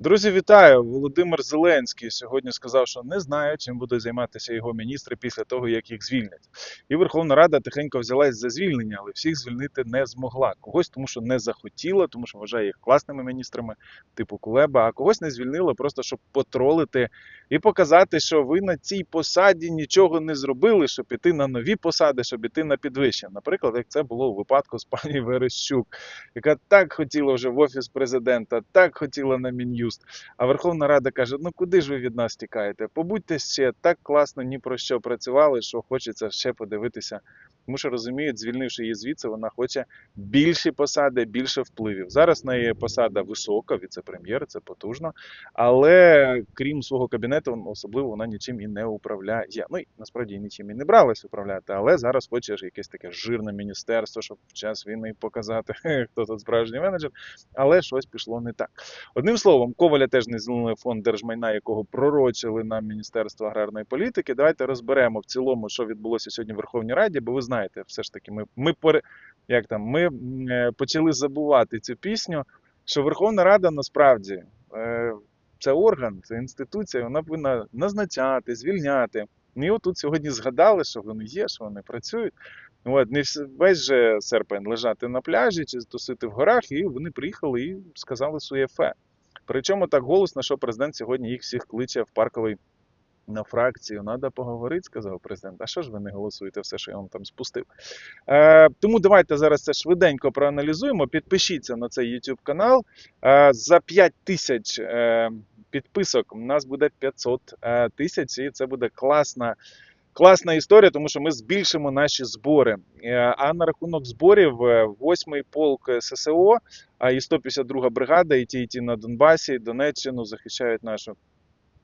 Друзі, вітаю! Володимир Зеленський сьогодні сказав, що не знає, чим будуть займатися його міністри після того, як їх звільнять. І Верховна Рада тихенько взялась за звільнення, але всіх звільнити не змогла. Когось тому, що не захотіла, тому що вважає їх класними міністрами, типу Кулеба, а когось не звільнила, просто щоб потролити і показати, що ви на цій посаді нічого не зробили, щоб іти на нові посади, щоб іти на підвищення. Наприклад, як це було у випадку з пані Верещук, яка так хотіла вже в офіс президента, так хотіла на Мін'юст. А Верховна Рада каже: ну куди ж ви від нас тікаєте? Побудьте ще так класно ні про що працювали, що хочеться ще подивитися. Тому що розуміють, звільнивши її звідси, вона хоче більші посади, більше впливів. Зараз в неї посада висока, віце-прем'єр, це потужно. Але крім свого кабінету, особливо вона нічим і не управляє. Ну і насправді нічим і не бралась управляти, але зараз хоче якесь таке жирне міністерство, щоб в час війни показати, хто тут справжній менеджер. Але щось пішло не так. Одним словом, Коваля теж не звільнили фонд держмайна, якого пророчили на Міністерство аграрної політики. Давайте розберемо в цілому, що відбулося сьогодні в Верховній Раді, бо ви знаєте, все ж таки, ми, ми, як там, ми е, почали забувати цю пісню, що Верховна Рада насправді е, це орган, це інституція, вона повинна назначати, звільняти. Ну, І от тут сьогодні згадали, що вони є, що вони працюють. От, не весь же серпень лежати на пляжі чи тусити в горах, і вони приїхали і сказали своє фе. Причому так голосно, що президент сьогодні їх всіх кличе в парковий на фракцію. Надо поговорити, сказав президент. А що ж ви не голосуєте все, що я вам там спустив? Е, тому давайте зараз це швиденько проаналізуємо. Підпишіться на цей YouTube канал. Е, за 5 тисяч е, підписок у нас буде 500 е, тисяч, і це буде класна. Класна історія, тому що ми збільшимо наші збори. Е, А на рахунок зборів, 8-й полк ССО і 152 бригада, і ті, і ті на Донбасі, і Донеччину захищають нашу.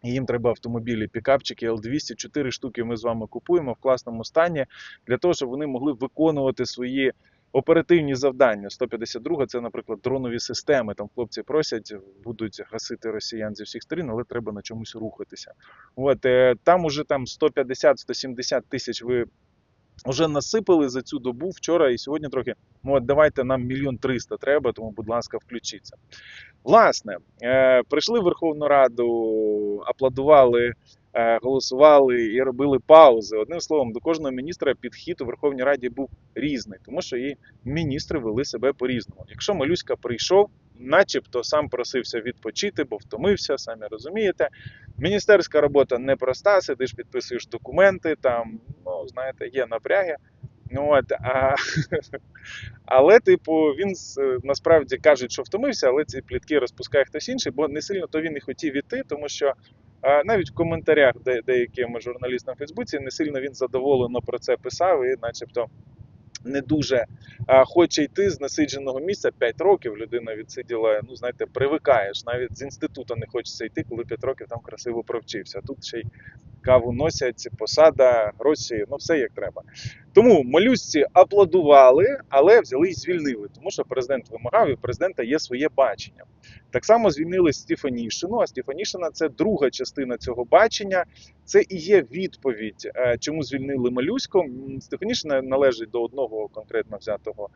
Їм треба автомобілі, пікапчики Л-200, 4 штуки ми з вами купуємо в класному стані для того, щоб вони могли виконувати свої оперативні завдання. 152 це, наприклад, дронові системи. Там хлопці просять, будуть гасити росіян зі всіх сторін, але треба на чомусь рухатися. От е, там уже там 150-170 тисяч ви вже насипали за цю добу вчора і сьогодні трохи. Ну от давайте нам мільйон триста треба, тому, будь ласка, включіться. Власне, е, прийшли в Верховну Раду, аплодували, е, голосували і робили паузи. Одним словом, до кожного міністра підхід у Верховній Раді був різний, тому що і міністри вели себе по-різному. Якщо Малюська прийшов, начебто сам просився відпочити, бо втомився, самі розумієте. Міністерська робота непроста, сидиш, підписуєш документи, там, ну, знаєте, є напряги. Ну, от, а, але, типу, він насправді кажуть, що втомився, але ці плітки розпускає хтось інший, бо не сильно то він і хотів іти, тому що а, навіть в коментарях де, деяким журналістам в Фейсбуці не сильно він задоволено про це писав і начебто не дуже хоче йти з насидженого місця 5 років. Людина відсиділа, ну знаєте, привикаєш. Навіть з інституту не хочеться йти, коли 5 років там красиво провчився. Тут ще й каву носять, посада, гроші, ну все як треба. Тому молюсці аплодували, але взяли і звільнили, тому що президент вимагав, і у президента є своє бачення. Так само звільнили Стефанішину, а Стефанішина це друга частина цього бачення. Це і є відповідь, е, чому звільнили Малюську. Стефанішина належить до одного конкретно взятого,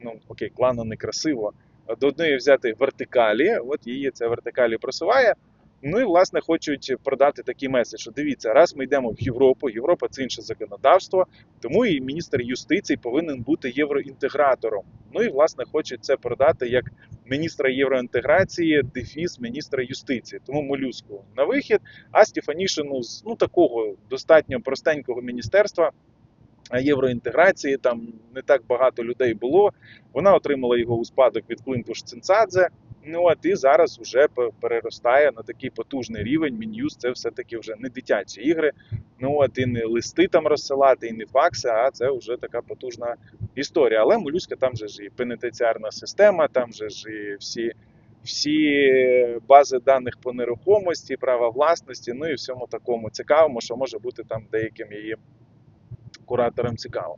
ну окей, клану некрасиво, до одної взятої вертикалі. От її ця вертикалі просуває. Ну і власне хочуть продати такий меседж, що дивіться, раз ми йдемо в Європу, Європа це інше законодавство, тому і міністр юстиції повинен бути євроінтегратором. Ну і власне хочуть це продати як міністра євроінтеграції, дефіс міністра юстиції. Тому молюску на вихід, а Стефанішину з ну такого достатньо простенького міністерства. Євроінтеграції там не так багато людей було. Вона отримала його у спадок від Клинтуш Цинцадзе. Ну от і зараз вже переростає на такий потужний рівень. Мін'юз це все-таки вже не дитячі ігри. Ну от і не листи там розсилати, і не факси, а це вже така потужна історія. Але молюська там же ж і пенітенціарна система, там же ж і всі, всі бази даних по нерухомості, права власності, ну і всьому такому цікавому, що може бути там деяким її кураторам цікаво.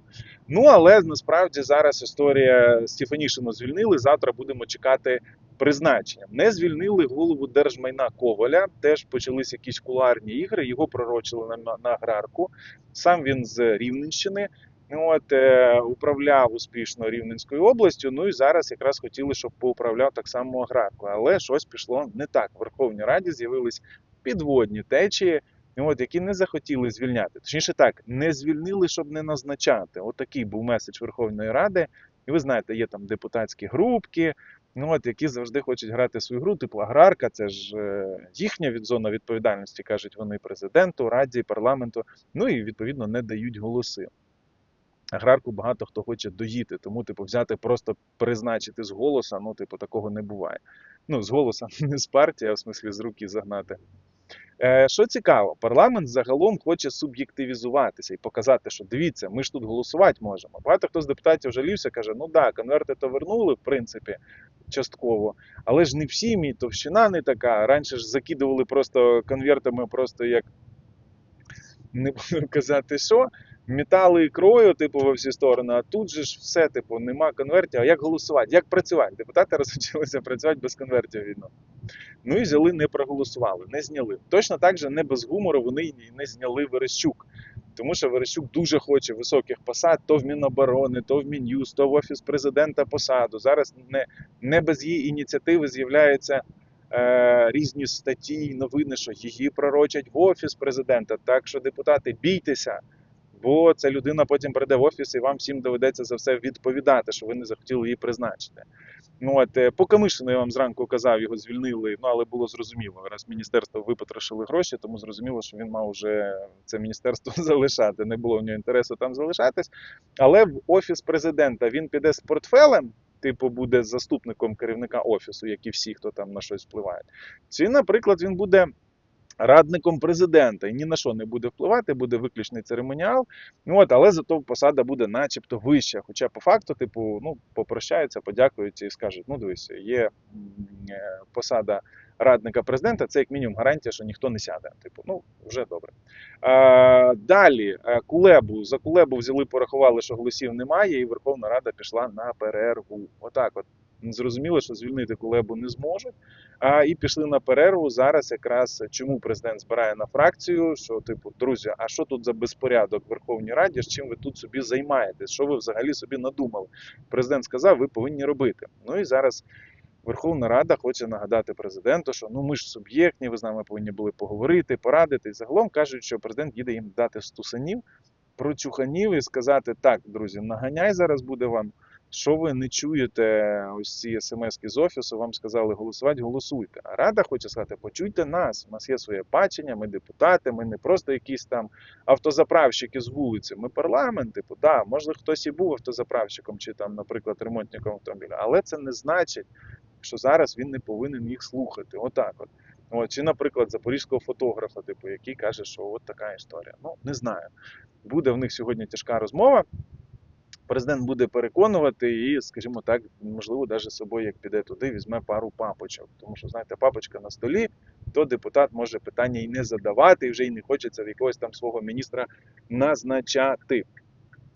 Ну але насправді зараз історія Стефанішину звільнили. Завтра будемо чекати призначення. Не звільнили голову держмайна Коваля. Теж почались якісь куларні ігри. Його пророчили на, на аграрку. Сам він з Рівненщини. От, е, управляв успішно Рівненською областю. Ну і зараз якраз хотіли, щоб поуправляв так само аграркою. Але щось пішло не так. В Верховній Раді з'явились підводні течії, от, які не захотіли звільняти. Точніше так, не звільнили, щоб не назначати. От був меседж Верховної Ради. І ви знаєте, є там депутатські групки, ну, от, які завжди хочуть грати свою гру, типу аграрка, це ж е, їхня від зона відповідальності, кажуть вони президенту, раді, парламенту. Ну і відповідно не дають голоси. Аграрку багато хто хоче доїти, тому, типу, взяти, просто призначити з голоса, ну, типу, такого не буває. Ну, з голоса не з партії, а в смислі з руки загнати. Е, що цікаво, парламент загалом хоче суб'єктивізуватися і показати, що дивіться, ми ж тут голосувати можемо. Багато хто з депутатів жалівся, каже, ну да, конверти то вернули, в принципі, частково, але ж не всі, мій товщина не така. Раніше ж закидували просто конвертами, просто як не буду казати, що. Метали ікрою, типу, во всі сторони, а тут же ж все, типу, нема конвертів. А як голосувати? Як працювати? Депутати розпочалися працювати без конвертів відно. Ну і взяли, не проголосували, не зняли. Точно так же не без гумору вони не зняли Верещук. Тому що Верещук дуже хоче високих посад, то в Міноборони, то в Мін'юз, то в Офіс президента посаду. Зараз не, не без її ініціативи з'являються е, різні статті, і новини, що її пророчать в Офіс президента. Так що, депутати, бійтеся. Бо ця людина потім прийде в офіс і вам всім доведеться за все відповідати, що ви не захотіли її призначити. Ну от е, по Камишину я вам зранку казав, його звільнили. Ну але було зрозуміло, раз міністерство випотрошили гроші, тому зрозуміло, що він мав уже це міністерство залишати. Не було в нього інтересу там залишатись. Але в офіс президента він піде з портфелем. Типу буде заступником керівника офісу, як і всі, хто там на щось впливає. Чи, наприклад, він буде радником президента і ні на що не буде впливати, буде виключний церемоніал. Ну, от, але зато посада буде начебто вища. Хоча по факту, типу, ну, попрощаються, подякують і скажуть: ну, дивися, є е, посада радника президента, це як мінімум гарантія, що ніхто не сяде. Типу, ну, вже добре. А, далі, е, Кулебу. За Кулебу взяли, порахували, що голосів немає, і Верховна Рада пішла на перерву. Отак от. Зрозуміло, що звільнити Кулебу не зможуть. А і пішли на перерву. Зараз якраз чому президент збирає на фракцію, що типу, друзі, а що тут за безпорядок в Верховній Раді? З чим ви тут собі займаєтесь? Що ви взагалі собі надумали? Президент сказав, ви повинні робити. Ну і зараз Верховна Рада хоче нагадати президенту, що ну ми ж суб'єктні, ви з нами повинні були поговорити, порадити. І загалом кажуть, що президент їде їм дати стусанів, прочуханів і сказати: так, друзі, наганяй зараз буде вам. Що ви не чуєте ось ці смски з офісу, вам сказали голосувати, голосуйте. А рада хоче сказати, почуйте нас. У нас є своє бачення, ми депутати, ми не просто якісь там автозаправщики з вулиці. Ми парламент, типу, да, може хтось і був автозаправщиком чи там, наприклад, ремонтником автомобіля, але це не значить, що зараз він не повинен їх слухати. Отак от. От, чи, наприклад, запорізького фотографа, типу, який каже, що от така історія. Ну, не знаю. Буде в них сьогодні тяжка розмова президент буде переконувати і, скажімо так, можливо, навіть собою, як піде туди, візьме пару папочок. Тому що, знаєте, папочка на столі, то депутат може питання і не задавати, і вже й не хочеться в якогось там свого міністра назначати.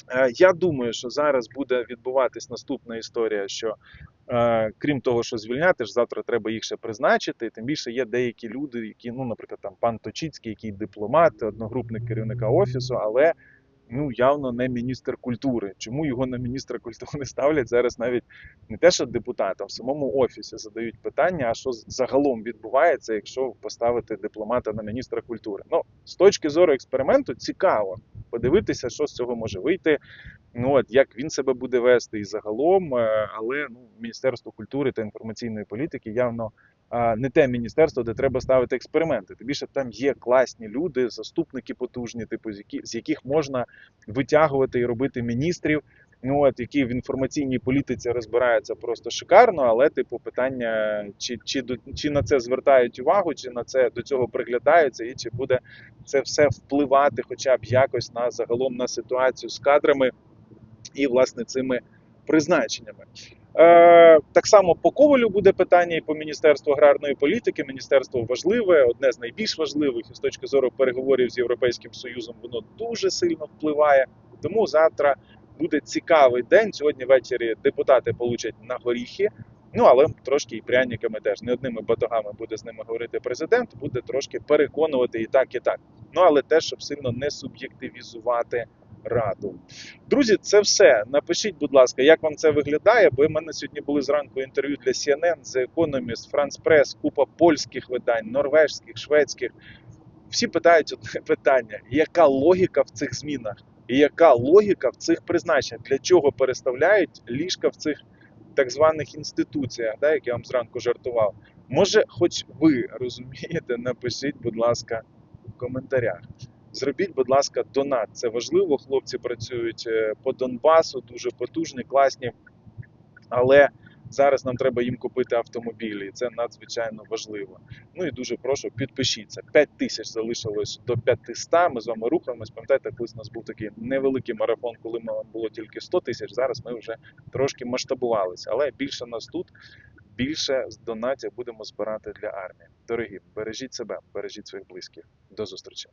Е, Я думаю, що зараз буде відбуватись наступна історія, що е, крім того, що звільняти ж завтра треба їх ще призначити. Тим більше є деякі люди, які, ну, наприклад, там пан Точицький, який дипломат, одногрупник керівника офісу, але ну явно не міністр культури. Чому його на міністра культури ставлять зараз? Навіть не те, що депутатам в самому офісі задають питання, а що загалом відбувається, якщо поставити дипломата на міністра культури. Ну з точки зору експерименту цікаво подивитися, що з цього може вийти. Ну от як він себе буде вести і загалом, е, але ну міністерство культури та інформаційної політики явно не те міністерство, де треба ставити експерименти. Тим більше там є класні люди, заступники потужні, типу з які з яких можна витягувати і робити міністрів. Ну от які в інформаційній політиці розбираються просто шикарно, але типу питання, чи чи чи на це звертають увагу, чи на це до цього приглядаються, і чи буде це все впливати, хоча б якось на загалом на ситуацію з кадрами і власне цими призначеннями. Е, так само по Ковалю буде питання і по Міністерству аграрної політики. Міністерство важливе, одне з найбільш важливих і з точки зору переговорів з Європейським Союзом, воно дуже сильно впливає. Тому завтра буде цікавий день. Сьогодні ввечері депутати получать на горіхи. Ну але трошки і пряниками теж не одними батогами буде з ними говорити президент, буде трошки переконувати і так, і так. Ну але теж, щоб сильно не суб'єктивізувати Раду. Друзі, це все. Напишіть, будь ласка, як вам це виглядає, бо в мене сьогодні були зранку інтерв'ю для CNN, The Economist, France Press, купа польських видань, норвежських, шведських. Всі питають одне питання: яка логіка в цих змінах? І яка логіка в цих призначеннях? Для чого переставляють ліжка в цих так званих інституціях, да, як я вам зранку жартував? Може, хоч ви розумієте, напишіть, будь ласка, в коментарях. Зробіть, будь ласка, донат. Це важливо. Хлопці працюють е, по Донбасу, дуже потужні, класні. Але зараз нам треба їм купити автомобілі, і це надзвичайно важливо. Ну і дуже прошу, підпишіться. 5 тисяч залишилось до 500, Ми з вами рухаємось. Пам'ятаєте, колись у нас був такий невеликий марафон, коли було тільки 100 тисяч. Зараз ми вже трошки масштабувалися. Але більше нас тут, більше з донатів будемо збирати для армії. Дорогі, бережіть себе, бережіть своїх близьких. До зустрічі.